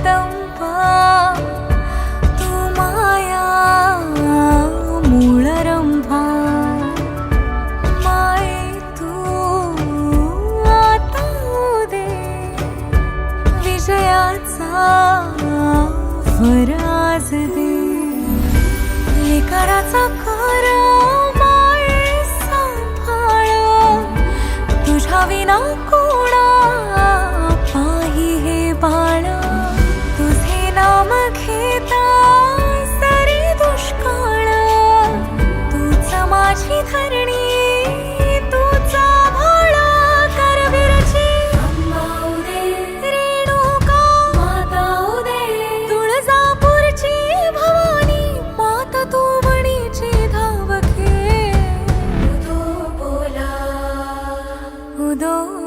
जगदंबा तू माया माय तू आता दे विजयाचा फराज दे. करा सांभाळ. तुझ्या विना 我都